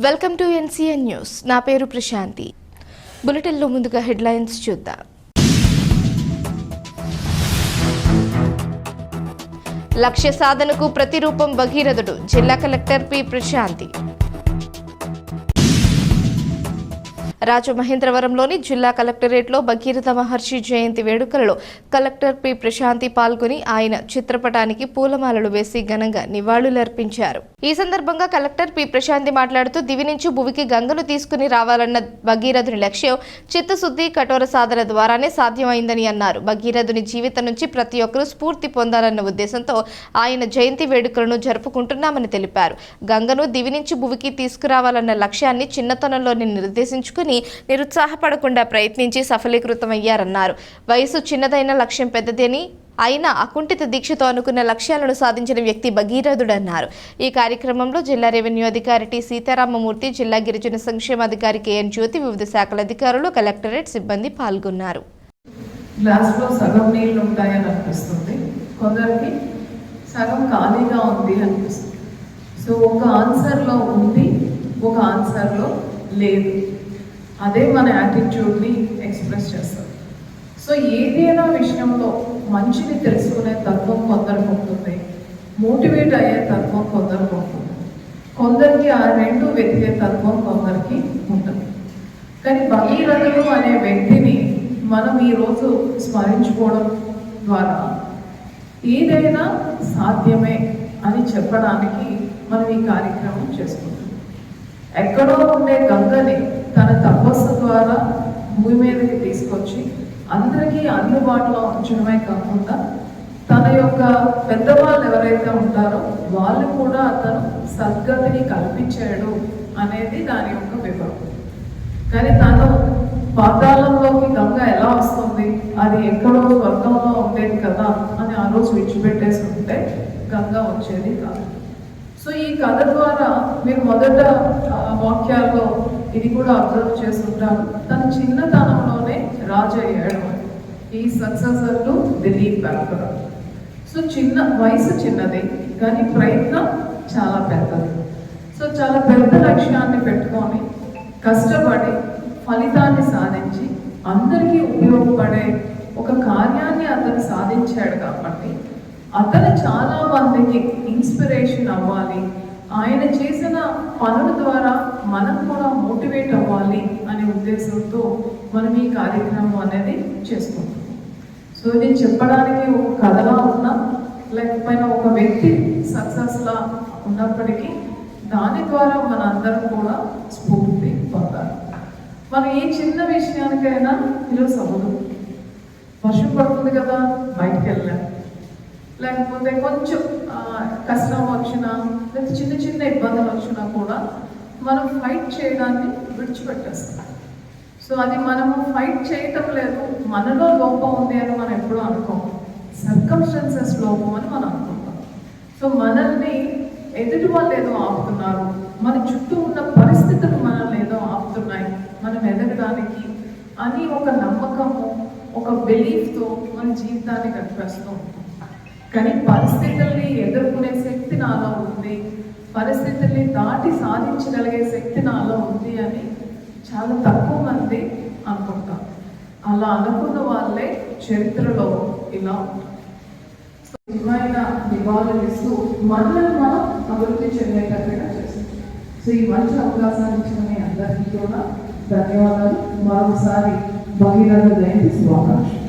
Welcome to NCN news. నా పేరు ప్రశాంతి. బులెటిన్లో ముందుగా హెడ్లైన్స్ చూద్దాం. లక్ష్య సాధనకు ప్రతిరూపం భగీరథుడు జిల్లా కలెక్టర్ పి. ప్రశాంతి. రాజమహేంద్రవరంలోని జిల్లా కలెక్టరేట్లో భగీరథ మహర్షి జయంతి వేడుకలలో కలెక్టర్ పి ప్రశాంతి పాల్గొని ఆయన చిత్రపటానికి పూలమాలలు వేసి ఘనంగా నివాళులర్పించారు. ఈ సందర్భంగా కలెక్టర్ పి ప్రశాంతి మాట్లాడుతూ దివి నుంచి భువికి గంగను తీసుకుని రావాలన్న భగీరథుని లక్ష్యం చిత్తశుద్ధి కఠోర సాధన ద్వారానే సాధ్యమైందని అన్నారు. భగీరథుని జీవితం నుంచి ప్రతి ఒక్కరూ స్ఫూర్తి పొందాలన్న ఉద్దేశంతో ఆయన జయంతి వేడుకలను జరుపుకుంటున్నామని తెలిపారు. గంగను దివి నుంచి భువికి తీసుకురావాలన్న లక్ష్యాన్ని చిన్నతనంలోనే నిర్దేశించుకుని నిరుత్సాహపడకుండా ప్రయత్నించి సఫలీకృతమయ్యారన్నారు. వయసు చిన్నదైన లక్ష్యం పెద్దదని అయినా అకుంఠిత దీక్షతో అనుకున్న లక్ష్యాలను సాధించిన వ్యక్తి భగీరథుడన్నారు. ఈ కార్యక్రమంలో జిల్లా రెవెన్యూ అధికారి టి. సీతారామమూర్తి జిల్లా గిరిజన సంక్షేమ అధికారి కెఎన్ జ్యోతి వివిధ శాఖల అధికారులు కలెక్టరేట్ సిబ్బంది పాల్గొన్నారు. గ్లాస్లో సగం నీళ్ళు ఉంటాయని అనిపిస్తుంది. కొందరికి సగం ఖాళీగా ఉంది అనిపిస్తుంది. సో ఒక ఆన్సర్లో ఉంది ఒక ఆన్సర్లో లేదు. అదే మన యాటిట్యూడ్ని ఎక్స్ప్రెస్ చేస్తుంది. సో ఏదైనా విషయంలో మంచిని తెలుసుకునే తత్వం కొందరికి ఉంటుంది. మోటివేట్ అయ్యే తత్వం కొందరికి ఉంటుంది. కొందరికి ఆ రెండు వెతికే తత్వం కొందరికి ఉంటుంది. కానీ భగీరథుడు అనే వ్యక్తిని మనం ఈరోజు స్మరించుకోవడం ద్వారా ఏదైనా సాధ్యమే అని చెప్పడానికి మనం ఈ కార్యక్రమం చేసుకుంటాం ఎక్కడో ఉండే గంగని తన తపస్సు ద్వారా భూమి మీదకి తీసుకొచ్చి అందరికీ అందుబాటులో ఉంచడమే కాకుండా తన యొక్క పెద్దవాళ్ళు ఎవరైతే ఉంటారో వాళ్ళు కూడా అతను సద్గతిని కల్పించాడు అనేది దాని యొక్క వివరం. కానీ తను పాతాళంలోకి గంగ ఎలా వస్తుంది? అది ఎక్కడో స్వర్గంలో ఉండేది కదా అని ఆ రోజు విడిచిపెట్టేసి ఉంటే గంగ వచ్చేది కాదు. సో ఈ కథ ద్వారా మీరు మొదట వాక్యాల్లో ఇది కూడా అబ్జర్వ్ చేస్తుంటాను తన చిన్నతనంలోనే రాజు అయ్యాడు అని ఈ successor to Dilip banker so చిన్న వయసు చిన్నది కానీ ప్రయత్నం చాలా పెద్దది. సో చాలా పెద్ద లక్ష్యాన్ని పెట్టుకొని కష్టపడి ఫలితాన్ని సాధించి అందరికీ ఉపయోగపడే ఒక కార్యాన్ని అతను సాధించాడు కాబట్టి అతను చాలా మందికి ఇన్స్పిరేషన్ అవ్వాలి. ఆయన చేసిన పనుల ద్వారా మనం కూడా మోటివేట్ అవ్వాలి అనే ఉద్దేశంతో మనం ఈ కార్యక్రమం అనేది చేసుకుంటాం సో నేను చెప్పడానికి ఒక కథలా ఉన్నా లేకపోయినా ఒక వ్యక్తి సక్సెస్లా ఉన్నప్పటికీ దాని ద్వారా మన అందరం కూడా స్ఫూర్తి పొందాలి. మనం ఏ చిన్న విషయానికైనా ఈరోజు అవ్వదు వర్షం పడుతుంది కదా బయటకు వెళ్ళాం లేకపోతే కొంచెం కష్టం వచ్చినా లేదా చిన్న చిన్న ఇబ్బందులు వచ్చినా కూడా మనం ఫైట్ చేయడాన్ని విడిచిపెట్టేస్తాం. సో అది మనము ఫైట్ చేయటం లేదు. మనలో లోపం ఉంది అని మనం ఎప్పుడూ అనుకోము. సర్కమ్స్టెన్సెస్ లోపం అని మనం అనుకుంటాం. సో మనల్ని ఎదుటి వాళ్ళు ఏదో ఆపుతున్నారు మన చుట్టూ ఉన్న పరిస్థితులు మనల్ని ఏదో ఆపుతున్నాయి మనం ఎదగడానికి అని ఒక నమ్మకము ఒక బిలీఫ్తో మన జీవితాన్ని గడిపేస్తూ ఉంటాం. కానీ పరిస్థితుల్ని ఎదుర్కొనే శక్తి నాలో ఉంది. పరిస్థితుల్ని దాటి సాధించగలిగే శక్తి నాలో ఉంది అని చాలా తక్కువ మంది అనుకుంటాం అలా అనుకున్న వాళ్ళే చరిత్రలో ఇలా సో నిజమైన నివాళులు ఇస్తూ మనల్ని మనం అభివృద్ధి చెందేటట్టుగా చేస్తాం. సో ఈ మంచి అవకాశాన్ని ఇచ్చిన మీ అందరికీ కూడా ధన్యవాదాలు. మరొకసారి భగీరథ జయంతి శుభాకాంక్షలు